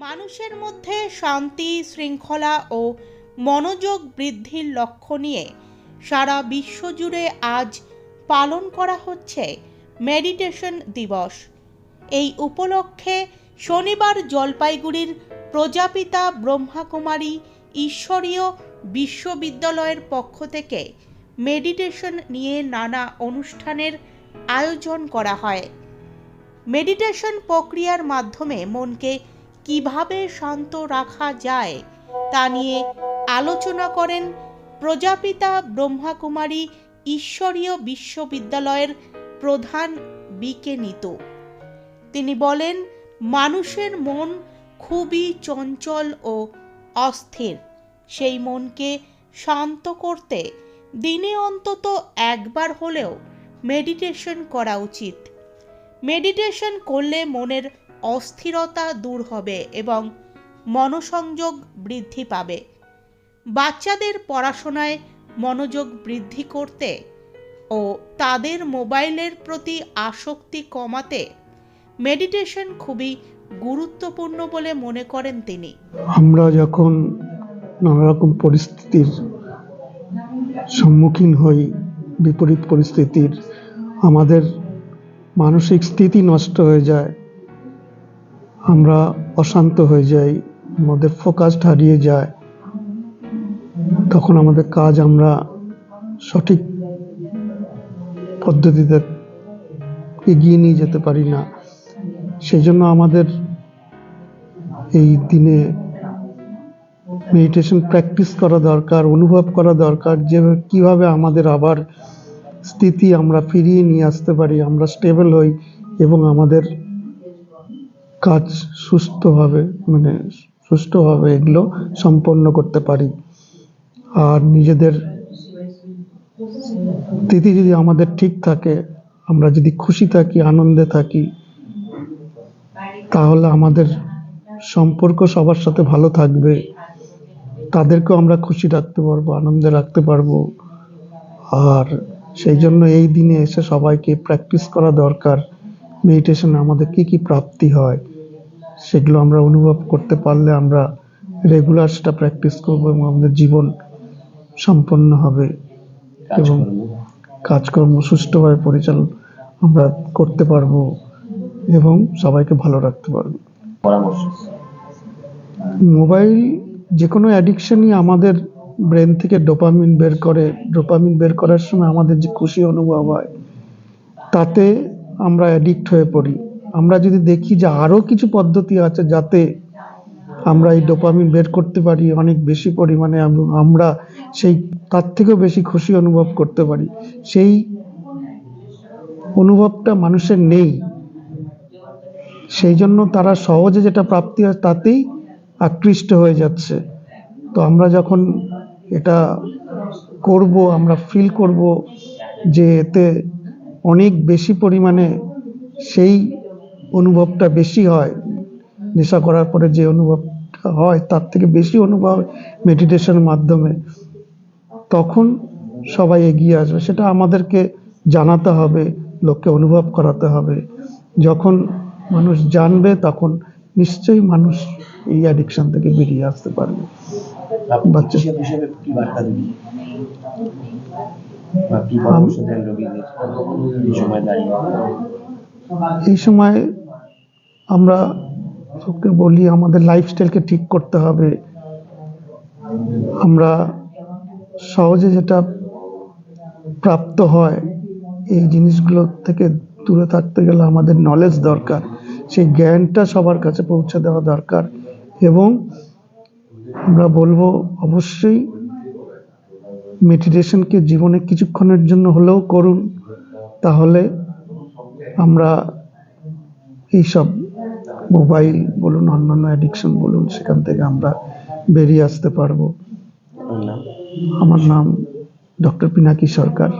মানুষের মধ্যে শান্তি, শৃঙ্খলা ও মনোযোগ বৃদ্ধির লক্ষ্য নিয়ে সারা বিশ্বজুড়ে আজ পালন করা হচ্ছে মেডিটেশন দিবস। এই উপলক্ষে শনিবার জলপাইগুড়ির প্রজাপিতা ব্রহ্মাকুমারী ঈশ্বরীয় বিশ্ববিদ্যালয়ের পক্ষ থেকে মেডিটেশন নিয়ে নানা অনুষ্ঠানের আয়োজন করা হয়। মেডিটেশন প্রক্রিয়ার মাধ্যমে মনকে কীভাবে শান্ত রাখা যায় তা নিয়ে আলোচনা করেন প্রজাপিতা ব্রহ্মাকুমারী ঈশ্বরীয় বিশ্ববিদ্যালয়ের প্রধান বিকেনিত তিনি বলেন, মানুষের মন খুবই চঞ্চল ও অস্থির। সেই মনকে শান্ত করতে দিনে অন্তত একবার হলেও মেডিটেশন করা উচিত। মেডিটেশন করলে মনের অস্থিরতা দূর হবে এবং মনোসংযোগ বৃদ্ধি পাবে। বাচ্চাদের পড়াশোনায় মনোযোগ বৃদ্ধি করতে ও তাদের মোবাইলের প্রতি আসক্তি কমাতে মেডিটেশন খুবই গুরুত্বপূর্ণ বলে মনে করেন তিনি। আমরা যখন নানা রকম পরিস্থিতির সম্মুখীন হই, বিপরীত পরিস্থিতির, আমাদের মানসিক স্থিতি নষ্ট হয়ে যায় আমরা অশান্ত হয়ে যাই, আমাদের ফোকাস হারিয়ে যায়, তখন আমাদের কাজ আমরা সঠিক পদ্ধতিতে এগিয়ে নিয়ে যেতে পারি না। সেই জন্য আমাদের এই দিনে মেডিটেশন প্র্যাকটিস করা দরকার, অনুভব করা দরকার, যে কীভাবে আমাদের আবার স্থিতি আমরা ফিরিয়ে নিয়ে আসতে পারি, আমরা স্টেবল হই এবং আমাদের কাজ সুস্থভাবে মানে সুষ্ঠুভাবে এগুলো সম্পন্ন করতে পারি। আর নিজেদের তিথি যদি আমাদের ঠিক থাকে, আমরা যদি খুশি থাকি, আনন্দে থাকি, তাহলে আমাদের সম্পর্ক সবার সাথে ভালো থাকবে। তাদেরকেও আমরা খুশি রাখতে পারব, আনন্দে রাখতে পারব। আর সেই জন্য এই দিনে এসে সবাইকে প্র্যাকটিস করা দরকার। মেডিটেশনে আমাদের কি কি প্রাপ্তি হয়? সেগুলো আমরা অনুভব করতে পারলে আমরা রেগুলার সেটা প্র্যাকটিস করব এবং আমাদের জীবন সম্পন্ন হবে এবং কাজকর্ম। সুষ্ঠুভাবে পরিচালনা আমরা করতে পারব এবং সবাইকে ভালো রাখতে পারব। পরামর্শ। মোবাইল যে কোনো অ্যাডিকশনই আমাদের ব্রেন থেকে ডোপামিন বের করে ডোপামিন বের করার সময় আমাদের যে খুশি অনুভব হয় তাতে আমরা অ্যাডিক্ট হয়ে পড়ি। আমরা যদি দেখি যে আরও কিছু পদ্ধতি আছে যাতে আমরা এই ডোপামিন বের করতে পারি, অনেক বেশি পরিমাণে আমরা সেই তার থেকেও বেশি খুশি অনুভব করতে পারি। সেই অনুভবটা মানুষের নেই। সেই জন্য তারা সহজে যেটা প্রাপ্তি হয় তাতেই আকৃষ্ট হয়ে যাচ্ছে। তো আমরা যখন এটা করব, আমরা ফিল করব যে এতে অনেক বেশি পরিমাণে সেই অনুভবটা বেশি হয়। নেশা করার পরে যে অনুভবটা হয় তার থেকে বেশি অনুভব মেডিটেশনের মাধ্যমে। তখন সবাই এগিয়ে আসবে। সেটা আমাদেরকে জানাতে হবে লোককে অনুভব করাতে হবে। যখন মানুষ জানবে তখন নিশ্চয়ই মানুষ এই অ্যাডিকশন থেকে বেরিয়ে আসতে পারবে। বাচ্চা- এই সময় আমরা সবকে বলি, আমাদের লাইফস্টাইলকে ঠিক করতে হবে। আমরা সহজে যেটা প্রাপ্ত হয়, এই জিনিসগুলো থেকে দূরে থাকতে গেলে আমাদের নলেজ দরকার। সেই জ্ঞানটা সবার কাছে পৌঁছে দেওয়া দরকার এবং আমরা বলব, অবশ্যই মেডিটেশনকে জীবনে কিছুক্ষণের জন্য হলেও করুন, তাহলে আমরা এইসব মোবাইল বলুন অন্যান্য অ্যাডিকশন বলুন সেখান থেকে আমরা বেরিয়ে আসতে পারব। আমার নাম ডক্টর পিনাকি সরকার।